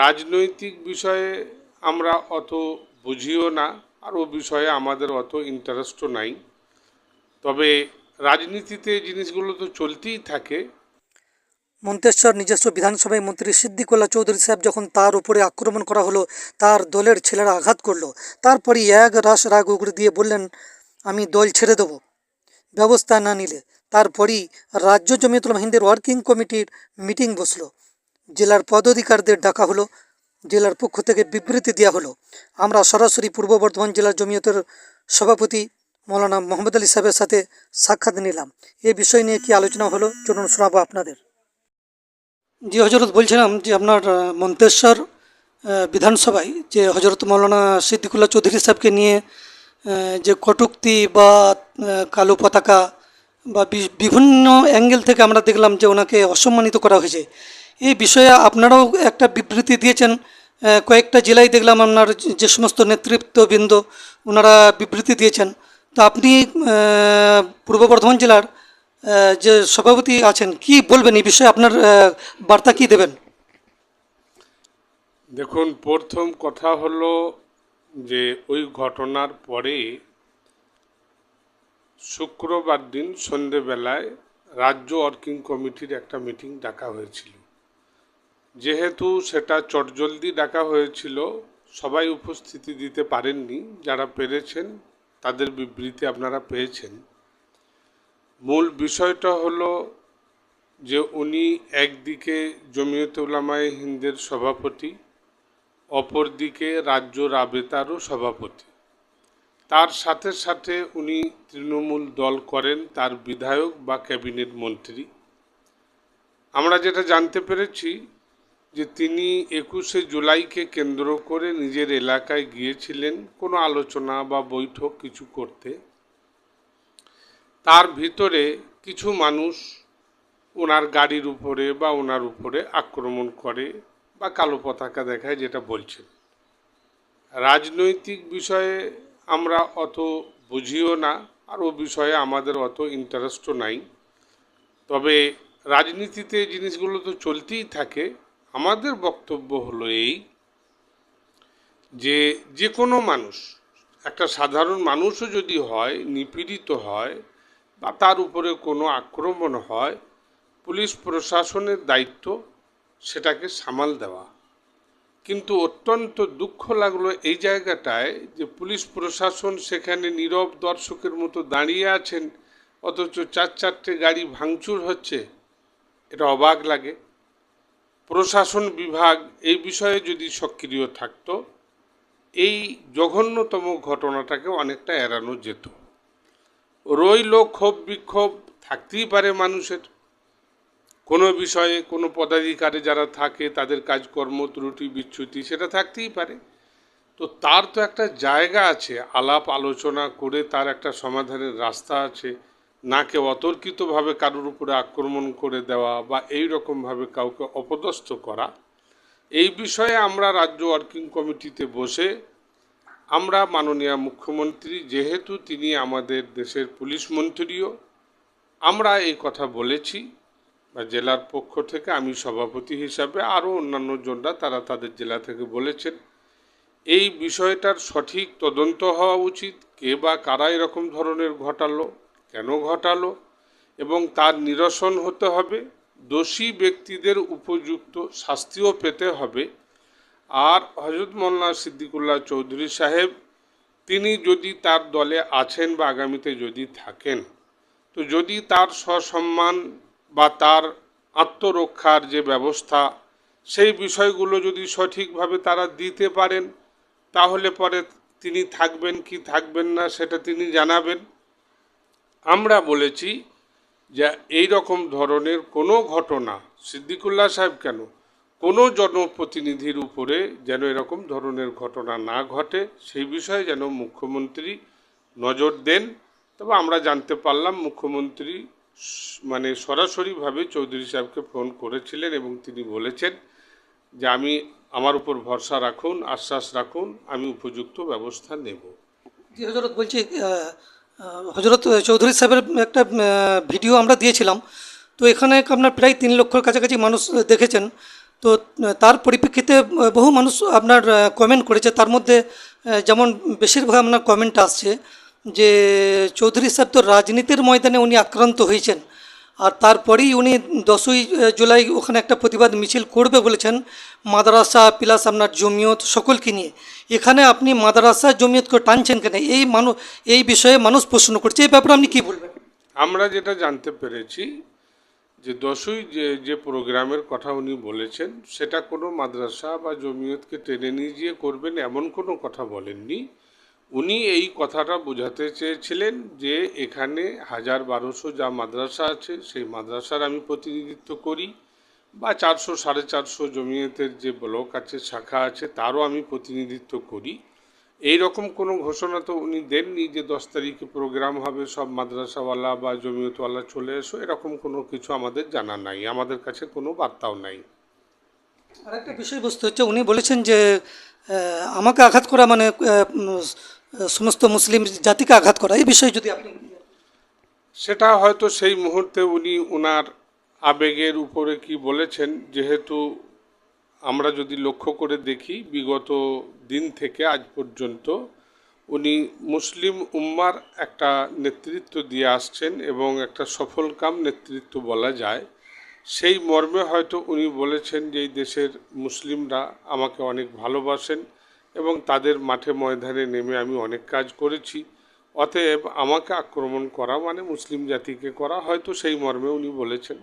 রাজনৈতিক বিষয়ে আমরা অত বুঝিও না, আর ও বিষয়ে আমাদের অত ইন্টারেস্টও নাই। তবে রাজনীতিতে জিনিসগুলো তো চলতেই থাকে। মন্তেশ্বর নিজস্ব বিধানসভায় মন্ত্রী সিদ্দিকুল্লাহ চৌধুরী সাহেব যখন তার উপরে আক্রমণ করা হলো, তার দলের ছেলেরা আঘাত করল। তারপরই এক রাস রাগ উগড়ে দিয়ে বললেন, আমি দল ছেড়ে দেবো। ব্যবস্থা না নিলে। তারপরই রাজ্য জমিয়তুল হিন্দের ওয়ার্কিং কমিটির মিটিং বসল। জেলার পদাধিকারদের ডাকা হলো। জেলার পক্ষ থেকে বিবৃতি দেওয়া হলো। আমরা সরাসরি পূর্ব বর্ধমান জেলার জমিয়তের সভাপতি মৌলানা মোহাম্মদ আলী সাহেবের সাথে সাক্ষাৎ নিলাম। এ বিষয় নিয়ে কি আলোচনা হলো চলুন শোনাবো আপনাদের। জি হজরত বলছিলাম যে আপনার মন্তেশ্বর বিধানসভায় যে হজরত মৌলানা সিদ্দিকুল্লাহ চৌধুরী সাহেবকে নিয়ে যে কটুক্তি বা কালো পতাকা বা বি- বিভিন্ন অ্যাঙ্গেল থেকে আমরা দেখলাম যে ওনাকে অসম্মানিত করা হয়েছে। এই বিষয়ে আপনারাও একটা বিবৃতি দিয়েছেন। কয়েকটা জেলায় দেখলাম আপনার যে- সমস্ত নেতৃত্ববৃন্দ, ওনারা বিবৃতি দিয়েছেন। তো আপনি পূর্ব বর্ধমান জেলার যে সভাপতি আছেন, কি বলবেন এই বিষয়ে? আপনার বার্তা কি দেবেন? দেখুন, প্রথম কথা হলো যে, ওই ঘটনার পরে শুক্রবার দিন সন্ধেবেলায় রাজ্য ওয়ার্কিং কমিটির একটা মিটিং ডাকা হয়েছিল। যেহেতু সেটা চটজলদি ডাকা হয়েছিল, সবাই উপস্থিতি দিতে পারেননি, যারা পেরেছেন তাদের বিবৃতি আপনারা পেয়েছেন। মূল বিষয়টা হলো যে উনি একদিকে জমিয়ত উলামায়ে হিন্দের সভাপতি, অপরদিকে রাজ্য রাবেতারও সভাপতি। তার সাথে সাথে উনি তৃণমূল দল করেন, তার বিধায়ক বা ক্যাবিনেট মন্ত্রী। আমরা যেটা জানতে পেরেছি যে তিনি একুশে জুলাইকে কেন্দ্র করে নিজের এলাকায় গিয়েছিলেন কোনো আলোচনা বা বৈঠক কিছু করতে। তার ভিতরে কিছু মানুষ ওনার গাড়ির উপরে বা ওনার উপরে আক্রমণ করে বা কালো পতাকা দেখায় যেটা বলছেন। রাজনৈতিক বিষয়ে আমরা অত বুঝিও না, আর ও বিষয়ে আমাদের অত ইন্টারেস্টও নাই। তবে রাজনীতিতে জিনিসগুলো তো চলতেই থাকে। আমাদের বক্তব্য হলো এই যে যে কোনো মানুষ, একটা সাধারণ মানুষও যদি হয়, নিপীড়িত হয় বা তার উপরে কোনো আক্রমণ হয়, পুলিশ প্রশাসনের দায়িত্ব সেটাকে সামাল দেওয়া। কিন্তু অত্যন্ত দুঃখ লাগল এই জায়গাটায় যে পুলিশ প্রশাসন সেখানে নীরব দর্শকের মতো দাঁড়িয়ে আছেন, অথচ চার চারটে গাড়ি ভাঙচুর হচ্ছে। এটা অবাক লাগে। প্রশাসন বিভাগ এই বিষয়ে যদি সক্রিয় থাকতো, এই জঘন্যতম ঘটনাটাকে অনেকটা এড়ানো যেত। রইল ক্ষোভ বিক্ষোভ থাকতেই পারে মানুষের। কোনো বিষয়ে কোনো পদাধিকারে যারা থাকে, তাদের কাজকর্ম, ত্রুটি, বিচ্যুতি সেটা থাকতেই পারে। তো তার তো একটা জায়গা আছে, আলাপ আলোচনা করে তার একটা সমাধানের রাস্তা আছে। নাকে অতর্কিতভাবে কারোর উপরে আক্রমণ করে দেওয়া বা এই রকমভাবে কাউকে অপদস্থ করা, এই বিষয়ে আমরা রাজ্য ওয়ার্কিং কমিটিতে বসে আমরা মাননীয় মুখ্যমন্ত্রী, যেহেতু তিনি আমাদের দেশের পুলিশ মন্ত্রীও, আমরা এই কথা বলেছি বা জেলার পক্ষ থেকে আমি সভাপতি হিসাবে আরও অন্যান্য জনরা তারা তাদের জেলা থেকে বলেছেন, এই বিষয়টার সঠিক তদন্ত হওয়া উচিত, কে বা কারা এরকম ধরনের ঘটালো কেন ঘটালো এবং তার নিরসন হতে হবে, দোষী ব্যক্তিদের উপযুক্ত শাস্তিও পেতে হবে। আর হজরত মোল্লা সিদ্দিকুল্লাহ চৌধুরী সাহেব, তিনি যদি তার দলে আছেন বা আগামীতে যদি থাকেন, তো যদি তার সসম্মান বা তার আত্মরক্ষার যে ব্যবস্থা, সেই বিষয়গুলো যদি সঠিকভাবে তারা দিতে পারেন, তাহলে পরে তিনি থাকবেন কি থাকবেন না, সেটা তিনি জানাবেন। আমরা বলেছি যে এই রকম ধরনের কোনো ঘটনা, সিদ্দিকুল্লাহ সাহেব কেন? কোনো জনপ্রতিনিধির উপরে যেন এরকম ধরনের ঘটনা না ঘটে, সেই বিষয়ে যেন মুখ্যমন্ত্রী নজর দেন। তবে আমরা জানতে পারলাম মুখ্যমন্ত্রী মানে সরাসরিভাবে চৌধুরী সাহেবকে ফোন করেছিলেন এবং তিনি বলেছেন যে আমি আমার উপর ভরসা রাখুন, আশ্বাস রাখুন, আমি উপযুক্ত ব্যবস্থা নেব। বলছি হজরত চৌধুরী সাহেবের একটা ভিডিও আমরা দিয়েছিলাম। তো এখানে আপনার প্রায় তিন লক্ষর কাছাকাছি মানুষ দেখেছেন। তো তার পরিপ্রেক্ষিতে বহু মানুষ আপনার কমেন্ট করেছে। তার মধ্যে যেমন বেশিরভাগ আপনার কমেন্ট আসছে যে, চৌধুরী সাহেব তো রাজনীতির ময়দানে উনি আক্রান্ত হয়েছেন। আর তারপরেই উনি দশই জুলাই ওখানে একটা প্রতিবাদ মিছিল করবে বলেছেন, মাদ্রাসা, প্লাস, আপনার জমিয়ত, সকলকে নিয়ে। এখানে আপনি মাদ্রাসা, জমিয়তকে টানছেন কেন? এই মানুষ এই বিষয়ে মানুষ প্রশ্ন করছে, এই ব্যাপারে আপনি কী বলবেন? আমরা যেটা জানতে পেরেছি, যে দশই যে যে প্রোগ্রামের কথা উনি বলেছেন, সেটা কোনো মাদ্রাসা বা জমিয়তকে টেনে নিয়ে গিয়ে করবেন, এমন কোনো কথা বলেননি। উনি এই কথাটা বোঝাতে চেয়েছিলেন যে এখানে হাজার বারোশো যা মাদ্রাসা আছে, সেই মাদ্রাসার আমি প্রতিনিধিত্ব করি বা চারশো, সাড়ে চারশো জমিয়তের যে ব্লক আছে, শাখা আছে, তারও আমি প্রতিনিধিত্ব করি। এই রকম কোনো ঘোষণা তো উনি দেননি যে দশ তারিখে প্রোগ্রাম হবে, সব মাদ্রাসাওয়ালা বা জমিয়তওয়ালা চলে এসো, এরকম কোনো কিছু আমাদের জানা নাই, আমাদের কাছে কোনো বার্তাও নাই। আরেকটা বিষয়বস্তু হচ্ছে, উনি বলেছেন যে আমাকে আঘাত করা মানে সমস্ত মুসলিম জাতিকে আঘাত করা, এই বিষয়ে যদি আপনি সেটা হয়তো সেই মুহূর্তে উনি ওনার আবেগের উপরে কি বলেছেন, যেহেতু আমরা যদি লক্ষ্য করে দেখি, বিগত দিন থেকে আজ পর্যন্ত উনি মুসলিম উম্মার একটা নেতৃত্ব দিয়ে আসছেন এবং একটা সফলকাম নেতৃত্ব বলা যায়। সেই মর্মে হয়তো উনি বলেছেন যে, এই দেশের মুসলিমরা আমাকে অনেক ভালোবাসেন। এবং তাদের মাঠে ময়দানে নেমে আমি অনেক কাজ করেছি। অতএব আমাকে আক্রমণ করা মানে মুসলিম জাতিকে করা, হয়তো সেই মর্মে উনি বলেছেন।